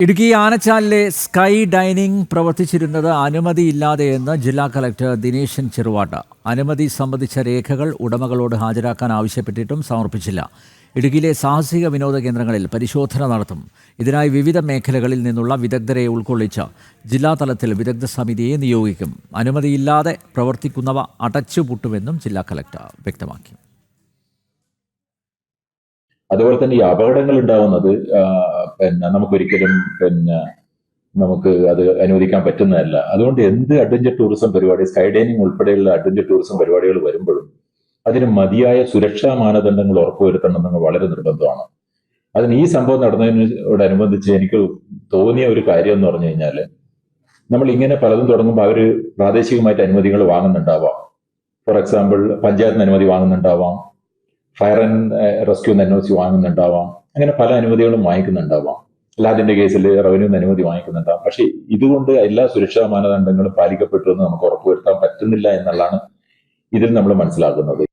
Idukki ആനച്ചാലിലെ sky dining പ്രവർത്തിച്ചിരുന്നത് അനുമതിയില്ലാതെയെന്ന് ജില്ലാ collector Dineshan Cheruvatta. അനുമതി സംബന്ധിച്ച രേഖകൾ ഉടമകളോട് ഹാജരാക്കാൻ ആവശ്യപ്പെട്ടിട്ടും സമർപ്പിച്ചില്ല. ഇടുക്കിയിലെ സാഹസിക വിനോദ കേന്ദ്രങ്ങളിൽ പരിശോധന നടത്തും. ഇതിനായി വിവിധ മേഖലകളിൽ നിന്നുള്ള വിദഗ്ധരെ ഉൾക്കൊള്ളിച്ച് ജില്ലാതലത്തിൽ വിദഗ്ധ സമിതിയെ നിയോഗിക്കും. അനുമതിയില്ലാതെ പ്രവർത്തിക്കുന്നവ അടച്ചുപൂട്ടുമെന്നും ജില്ലാ കളക്ടർ വ്യക്തമാക്കി. അതുപോലെ തന്നെ ഈ അപകടങ്ങൾ ഉണ്ടാവുന്നത് പിന്നെ നമുക്കൊരിക്കലും പിന്നെ നമുക്ക് അത് അനുവദിക്കാൻ പറ്റുന്നതല്ല. അതുകൊണ്ട് എന്ത് അഡ്വഞ്ചർ ടൂറിസം പരിപാടി സ്കൈ ഡൈനിങ് ഉൾപ്പെടെയുള്ള അഡ്വഞ്ചർ ടൂറിസം പരിപാടികൾ വരുമ്പോഴും അതിന് മതിയായ സുരക്ഷാ മാനദണ്ഡങ്ങൾ ഉറപ്പുവരുത്തണമെന്ന് വളരെ നിർബന്ധമാണ്. അതിന് ഈ സംഭവം നടന്നതിനോടനുബന്ധിച്ച് എനിക്ക് തോന്നിയ ഒരു കാര്യം എന്ന് പറഞ്ഞു കഴിഞ്ഞാൽ നമ്മൾ ഇങ്ങനെ പലതും തുടങ്ങുമ്പോൾ അവർ പ്രാദേശികമായിട്ട് അനുമതികൾ വാങ്ങുന്നുണ്ടാവാം. ഫോർ എക്സാമ്പിൾ പഞ്ചായത്തിന് അനുമതി വാങ്ങുന്നുണ്ടാവാം. ഫയർ ആൻഡ് റെസ്ക്യൂ അനുമതി വാങ്ങുന്നുണ്ടാവാം. അങ്ങനെ പല അനുമതികളും വാങ്ങിക്കുന്നുണ്ടാവാം. അല്ലാതിന്റെ കേസിൽ റവന്യൂ അനുമതി വാങ്ങിക്കുന്നുണ്ടാവാം. പക്ഷേ ഇതുകൊണ്ട് എല്ലാ സുരക്ഷാ മാനദണ്ഡങ്ങളും പാലിക്കപ്പെട്ടു എന്ന് നമുക്ക് ഉറപ്പുവരുത്താൻ പറ്റുന്നില്ല എന്നുള്ളതാണ് ഇതിൽ നമ്മൾ മനസ്സിലാക്കുന്നത്.